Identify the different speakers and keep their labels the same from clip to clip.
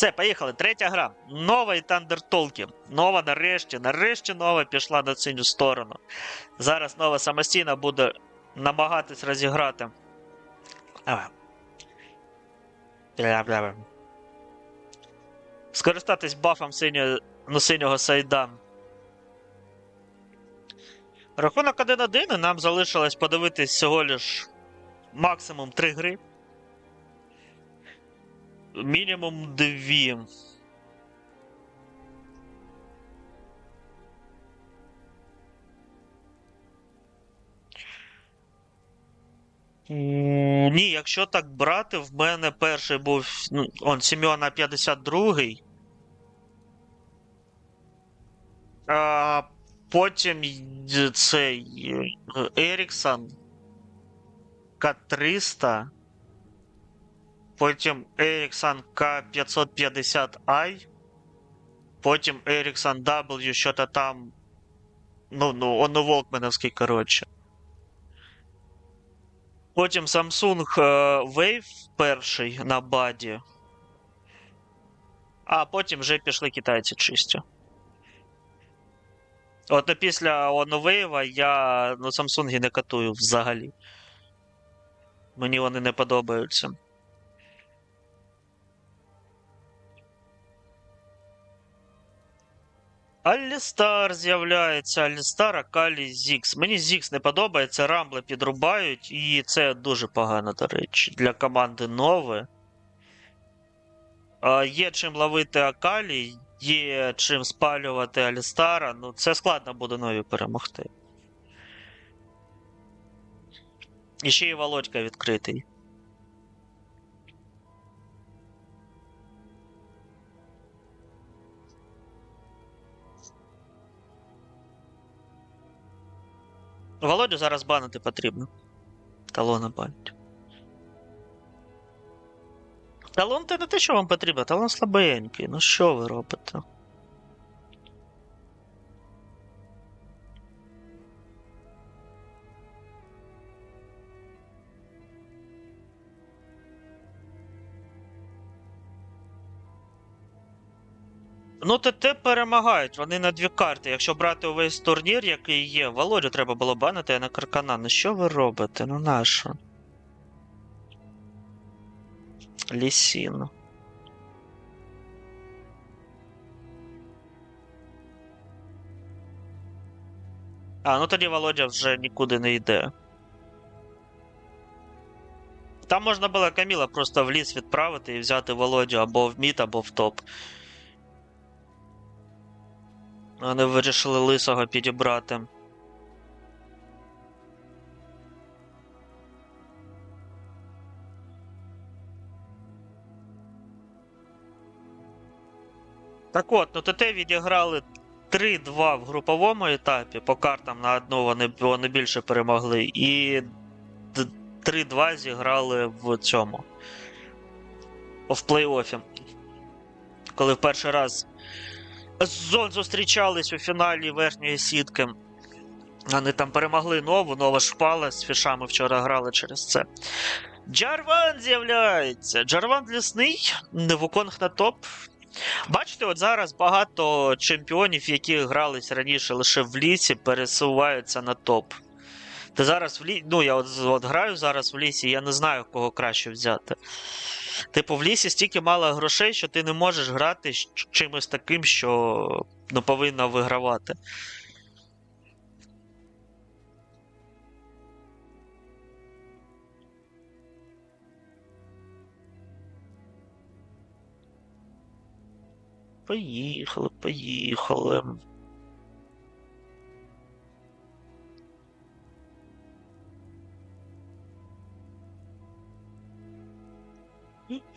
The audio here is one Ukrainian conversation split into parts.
Speaker 1: Все, поїхали. Третя гра. Новий Тандертолки. Нова нарешті. Нарешті нова пішла на синю сторону. Зараз нова самостійно буде намагатись розіграти. Скористатись бафом синього, ну, синього сайда. Рахунок 1-1, і нам залишилось подивитись всього лиш максимум 3 гри. Мінімум 2. М, Ні, якщо так брати, в мене перший був ну, он Сімеона 52-й. А, потім цей е, Еріксон К300. Потім Еріксон К550i. Потім Еріксон W, що-то там. Ну, ну, он Волкменовський, коротше. Потім Samsung е, Wave перший на баді. А потім вже пішли китайці чисті. От після OneWave я ну, Samsung не катую взагалі. Мені вони не подобаються. Алістар з'являється, Алістар, Акалі, Зікс. Мені Зікс не подобається, рамбли підрубають, і це дуже погано, до речі, для команди нове. А, Є чим ловити Акалі, є чим спалювати Алістара. Ну, це складно буде нові перемогти. І ще й Володька відкритий. Володю зараз банити потрібно. Талона банить. Талон це не те, що вам потрібно, талон слабенький. Ну що ви робите? Ну, ТТ перемагають, вони на дві карти. Якщо брати увесь турнір, який є, Володю треба було банити, а на Каркана. Ну що ви робите? Ну нащо? Лісін. А, ну тоді Володя вже нікуди не йде. Там можна було Каміла просто в ліс відправити і взяти Володю або в мід, або в топ. Вони вирішили лисого підібрати. Так от, ну ТТ відіграли 3-2 в груповому етапі. По картам на одну вони, вони більше перемогли. І 3-2 зіграли в цьому. В плей-офі. Коли в перший раз Зон зустрічались у фіналі верхньої сітки. Вони там перемогли нову, нова ж впала, з фішами вчора грали через це. Джарван з'являється. Джарван лісний, Невуконг на топ. Бачите, от зараз багато чемпіонів, які грались раніше лише в лісі, пересуваються на топ. Та зараз в лісі. Ну, я от, от граю зараз в лісі, я не знаю, кого краще взяти. Типу, в лісі стільки мало грошей, що ти не можеш грати з чимось таким, що ну, повинно вигравати. Поїхали, поїхали.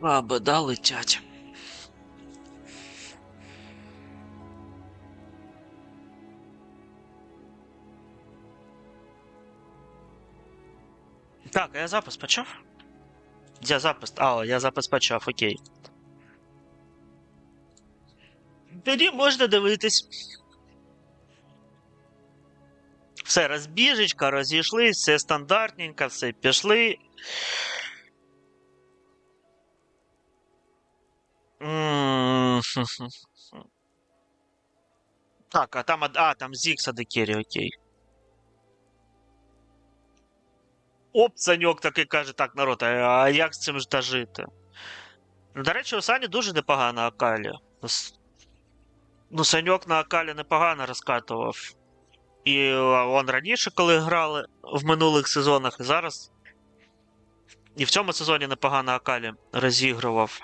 Speaker 1: Баби, да, летять. Так, а я запис почав? Я запис. А, я запис почав, окей. Тоді можна дивитись. Все, розбіжечка, розійшлись, все стандартненько, все пішли. Так, а там, а, там Зікса Декері, окей. Оп, Саньок такий каже, так, народ, а як з цим та жити? Ну, До речі, у Сані дуже непогана Акалі. С- Ну, Саньок на Акалі непогано розкатував. І он раніше, коли грали в минулих сезонах, і зараз. І в цьому сезоні непогано Акалі розігрував.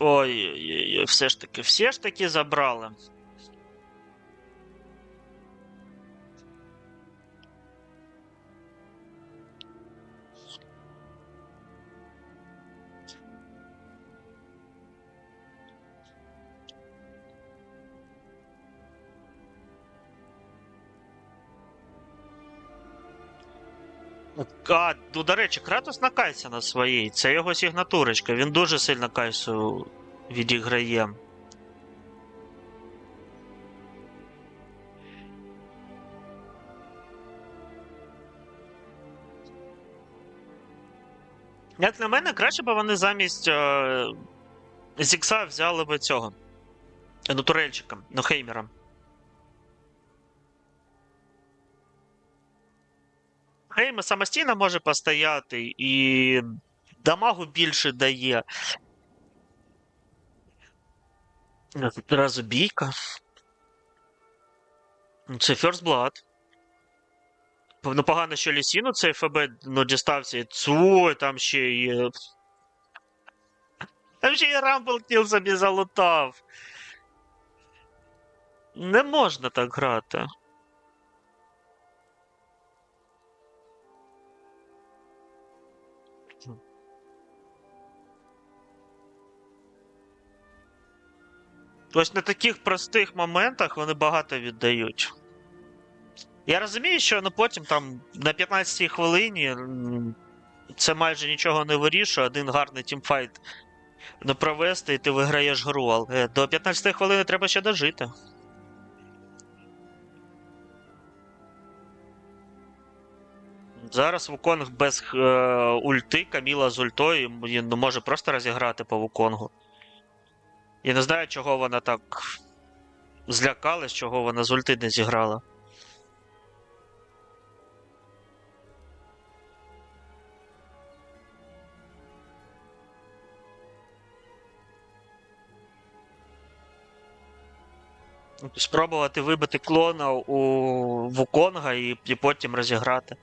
Speaker 1: Ой-ой-ой, все ж таки, все ж таки забрали. А, ну, до речі, Кратос на кайсі на своїй. Це його сигнатурочка. Він дуже сильно кайсу відіграє. Як на мене, краще б вони замість е, Зікса взяли б цього. Ну, турельчика, ну, Хеймера. Гейме самостійно може постояти і дамагу більше дає. Одразу бійка. Ну, Це First Blood. Ну, погано, що Лісіну цей ФБ ну, дістався Цу, там ще і. Там ще і Рамбл Кіл собі залутав. Не можна так грати. Ось на таких простих моментах вони багато віддають. Я розумію, що ну, потім там на 15-й хвилині це майже нічого не вирішує, один гарний тімфайт не провести, і ти виграєш гру, але до 15-ї хвилини треба ще дожити. Зараз Вуконг без е, ульти, Каміла з ультою він ну, може просто розіграти по Вуконгу. Я не знаю, чого вона так злякалась, чого вона з ульти не зіграла. Спробувати вибити клона у Вуконга і, і потім розіграти.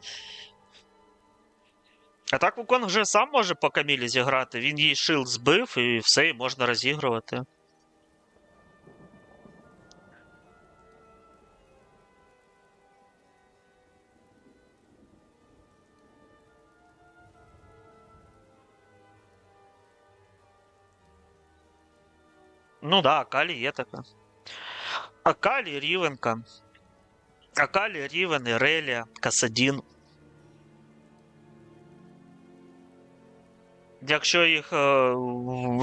Speaker 1: А так Вуконг вже сам може по Камілі зіграти. Він їй шилд збив і все, і можна розігрувати. Ну да, Акалі є така. Акалі, Рівенка. Акалі, Рівен, Ірелія, Касадін. Якщо їх е,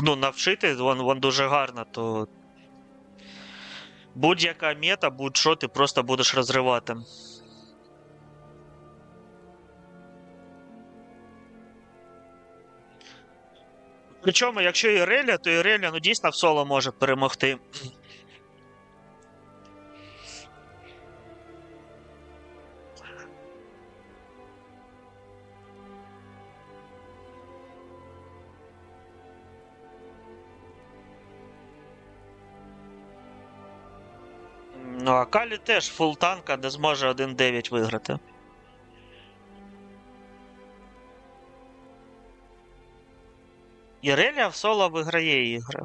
Speaker 1: ну, навчити, вон, вон дуже гарно, то будь-яка мета, будь-що ти просто будеш розривати. Причому, якщо і Реля, то Іреля ну, дійсно в соло може перемогти. Ну, а Калі теж фул танка, не зможе 1-9 виграти. Ірелія в соло виграє ігри.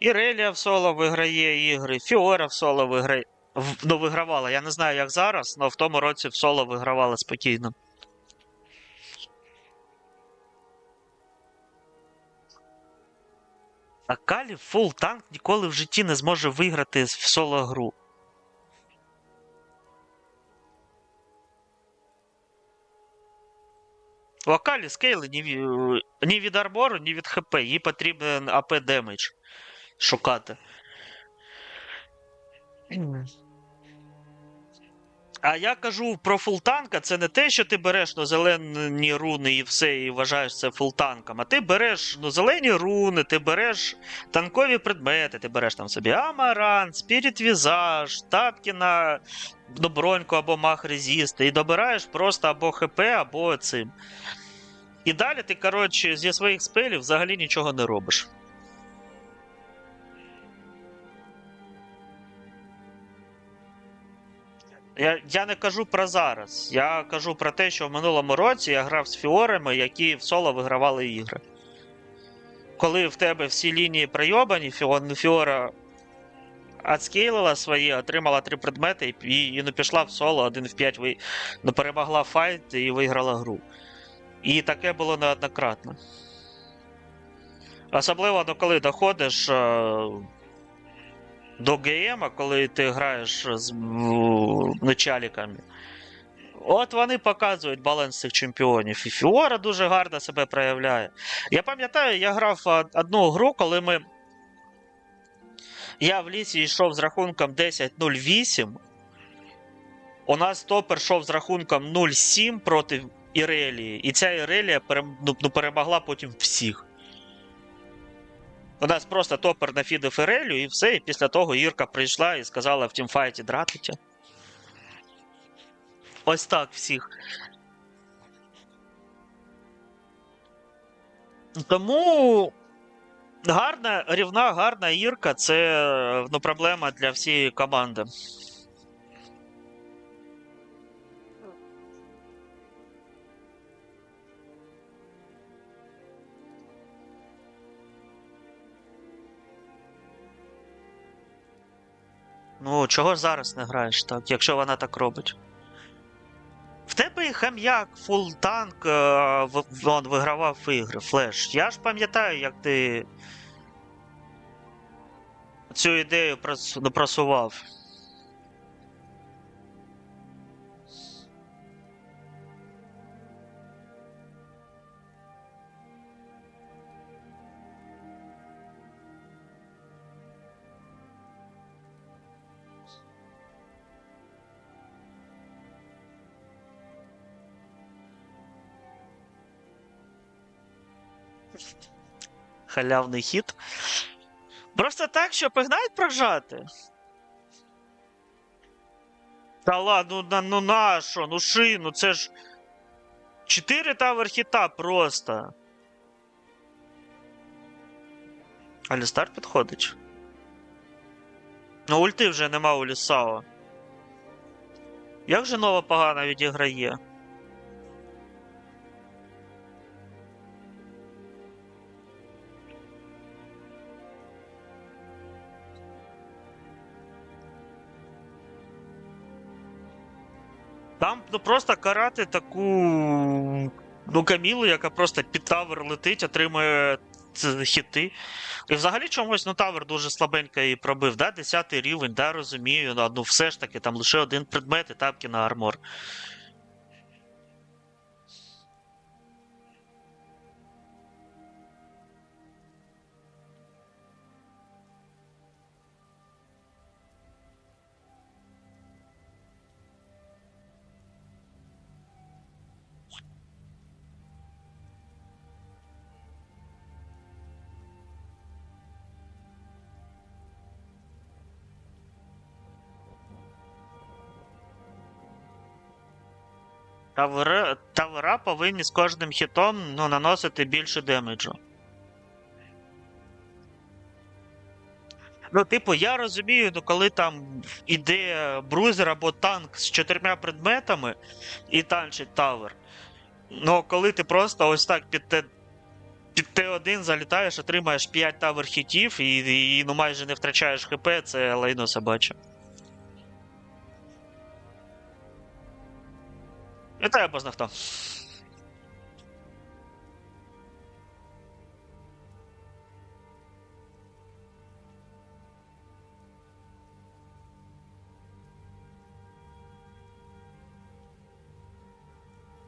Speaker 1: Ірелія в соло виграє ігри, Фіора в соло виграє. Ну, вигравала. Я не знаю, як зараз, але в тому році в соло вигравала спокійно. А Калі фул танк ніколи в житті не зможе виграти в соло гру. У Акалі скейли ні, ні від армору, ні від ХП. Їй потрібен АП демедж шукати. А я кажу про фултанка, це не те, що ти береш ну, зелені руни і все, і вважаєш це фултанком. А ти береш ну, зелені руни, ти береш танкові предмети, ти береш там собі Амаран, Спіріт Візаж, тапки на ну, броньку або мах резіст, і добираєш просто або ХП, або цим. І далі ти, коротше, зі своїх спелів взагалі нічого не робиш. Я, я не кажу про зараз. Я кажу про те, що в минулому році я грав з фіорами, які в соло вигравали ігри. Коли в тебе всі лінії пройобані, Фіора отскейлила свої, отримала три предмети і, і, ну, пішла в соло, один в 5 ви, ну, перемогла файт і виграла гру. І таке було неоднократно. Особливо, ну, коли доходиш е, до ГМ, коли ти граєш з началіками. От вони показують баланс цих чемпіонів. І Фіора дуже гарно себе проявляє. Я пам'ятаю, я грав одну гру, коли ми. Я в лісі йшов з рахунком 10-0-8. У нас топер йшов з рахунком 0-7 проти Ірелії. І ця Ірелія ну, ну, перемогла потім всіх. У нас просто топер нафідив Ірелію і все. І після того Ірка прийшла і сказала в тімфайті дратить. Ось так всіх. Тому гарна, рівна, гарна Ірка це ну, проблема для всієї команди. Ну, чого зараз не граєш так, якщо вона так робить? В тебе і хам'як, фул танк, е, він вигравав ігри, флеш. Я ж пам'ятаю, як ти цю ідею просував. Халявний хід. Просто так, щоб ігнайт прожати. Та ладно, ну, на- ну нащо? Ну ши, ну це ж. 4 тавер хіта просто. Алістар підходить. Ну, ульти вже нема у Лісао. Як же нова погано відіграє? Там ну просто карати таку ну, камілу, яка просто під тавер летить, отримує хіти. І взагалі чомусь ну, тавер дуже слабенько її пробив. Да? 10 рівень, да, розумію. Ну, ну все ж таки, там лише один предмет і тапки на армор. Тавери, тавера повинні з кожним хітом ну, наносити більше демеджу. Ну, типу, я розумію, ну коли там іде брузер або танк з чотирма предметами і танчить тавер. Ну, коли ти просто ось так під Т1 залітаєш, отримаєш 5 тавер хітів і, і ну, майже не втрачаєш ХП, це лайно собаче. Вітаю, бозна.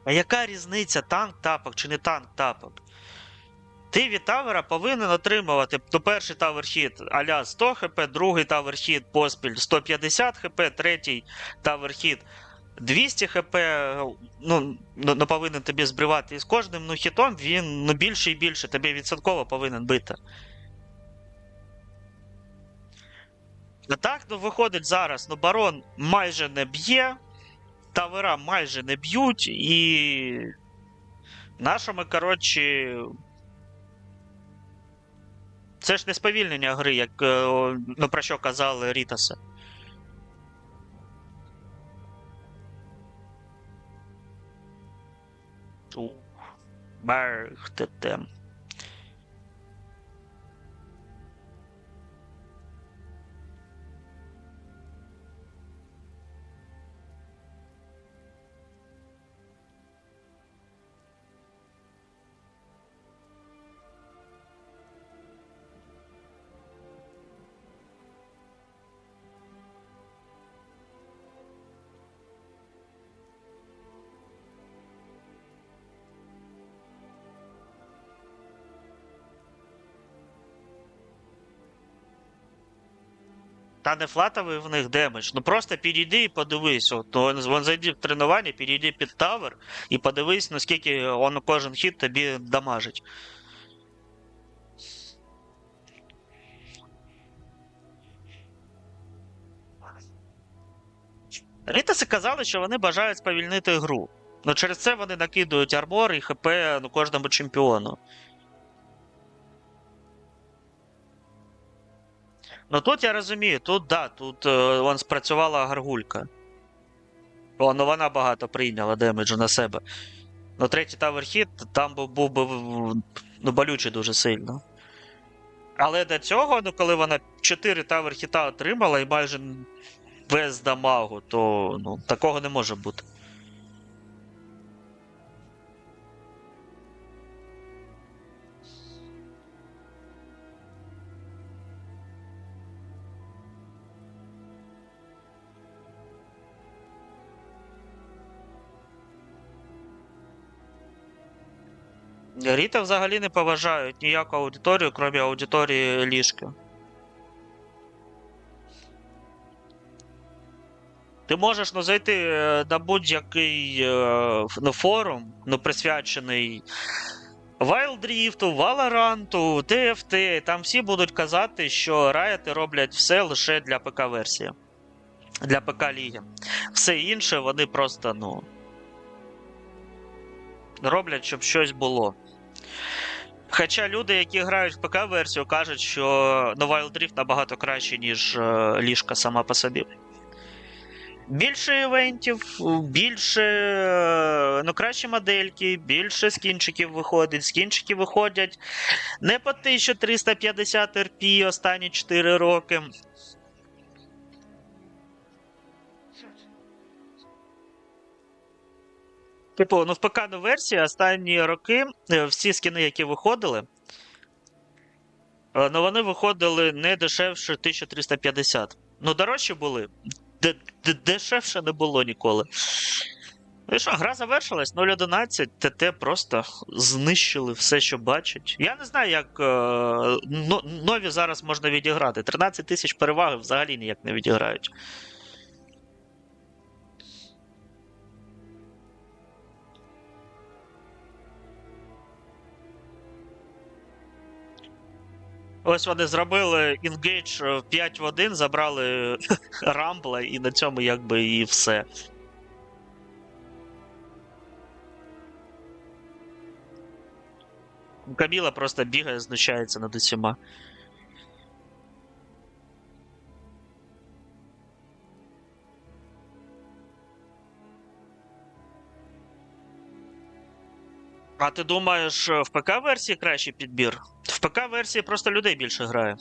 Speaker 1: А яка різниця танк тапок чи не танк тапок? Ти від тавера повинен отримувати то перший тавер хіт аля 100 хп, другий тавер хіт поспіль 150 хп, третій тавер хіт 200 хп. Ну, ну, повинен тобі збривати. І з кожним ну, хітом він ну, більше і більше тобі відсотково повинен бити. А так, ну виходить зараз, ну барон майже не б'є, тавера майже не б'ють, і. Нашими, коротше. Це ж не сповільнення гри, як е, ну, про що казали Рітаси. to bark at them. Та не флатовий в них демедж. Ну просто підійди і подивись. От, вон, вон зайди в тренування, підійди під тавер і подивись, наскільки он кожен хід тобі дамажить. Рітаси казали, що вони бажають сповільнити гру. Ну через це вони накидують армор і ХП ну, кожному чемпіону. Ну тут я розумію, тут да, тут е, вон спрацювала гаргулька. Ну вона багато прийняла демеджу на себе. Ну, третій тавер хіт там був, був би ну, болючий дуже сильно. Але до цього, ну коли вона 4 тавер хіта отримала і майже без дамагу, то ну, такого не може бути. Ріта взагалі не поважають ніяку аудиторію, крім аудиторії ліжки. Ти можеш ну, зайти е, на будь-який е, ну, форум, ну, присвячений Rift, Valorant, TFT, там всі будуть казати, що райоти роблять все лише для ПК-версії. Для ПК-ліги. Все інше вони просто, ну. Роблять, щоб щось було. Хоча люди, які грають в ПК-версію, кажуть, що Wild Rift набагато краще, ніж е, ліжка сама по собі. Більше івентів, більше е, ну, кращі модельки, більше скінчиків виходить. Скінчики виходять не по 1350 RP останні 4 роки. Типу, ну в ПК версії останні роки е, всі скіни, які виходили, е, ну вони виходили не дешевше 1350. Ну, дорожчі були. Дешевше не було ніколи. Ну і що, гра завершилась 0.11, ТТ просто знищили все, що бачать. Я не знаю, як е, нові зараз можна відіграти. 13 тисяч переваги взагалі ніяк не відіграють. Ось вони зробили інгейдж 5 в 1, забрали рамбла, і на цьому якби і все. Каміла просто бігає, знущається над усіма. А ти думаєш, в ПК-версії кращий підбір? В ПК-версії просто людей більше грає.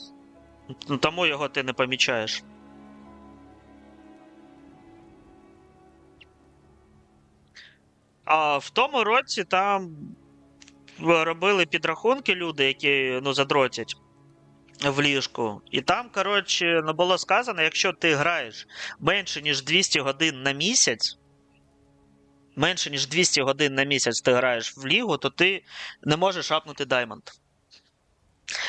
Speaker 1: Ну, Тому його ти не помічаєш. А в тому році там робили підрахунки люди, які ну, задротять в ліжку. І там, коротше, ну, було сказано, якщо ти граєш менше, ніж 200 годин на місяць, менше, ніж 200 годин на місяць ти граєш в лігу, то ти не можеш апнути Даймонд.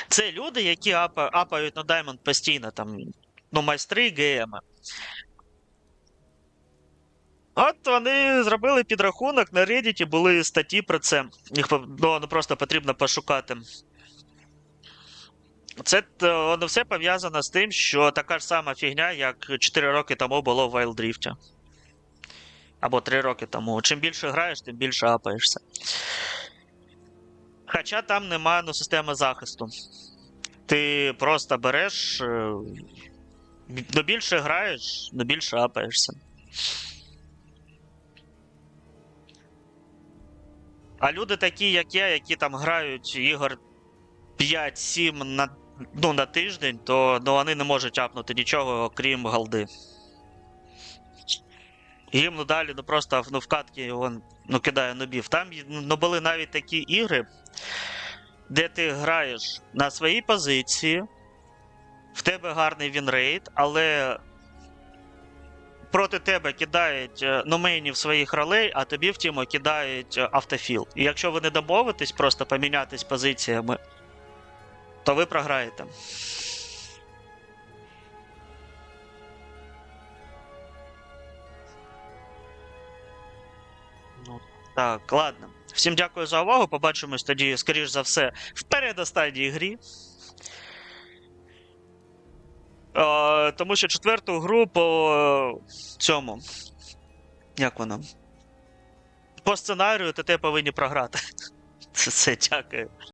Speaker 1: Це люди, які апа, апають на Diamond постійно, там, ну, майстри ГМ. От вони зробили підрахунок на Reddit, були статті про це. Їх ну, просто потрібно пошукати. Це воно все пов'язано з тим, що така ж сама фігня, як 4 роки тому було в Wild Rift. Або 3 роки тому. Чим більше граєш, тим більше апаєшся. Хоча там немає ну, системи захисту. Ти просто береш. е, Ну, більше граєш, ну більше апаєшся. А люди такі, як я, які там грають ігор 5-7 на, ну, на тиждень, то ну, вони не можуть апнути нічого, окрім голди. Їм ну, далі ну, просто ну, в катки вон, ну, кидає нобів. Там ну, були навіть такі ігри, де ти граєш на своїй позиції, в тебе гарний вінрейт, але проти тебе кидають е, номейнів своїх ролей, а тобі в тіму кидають е, автофіл. І якщо ви не домовитесь просто помінятись позиціями, то ви програєте. Так, ладно. Всім дякую за увагу. Побачимось тоді, скоріш за все, в передостанній грі. Е, тому що четверту гру по цьому. Як воно? По сценарію ТТ повинні програти. Це все, дякую.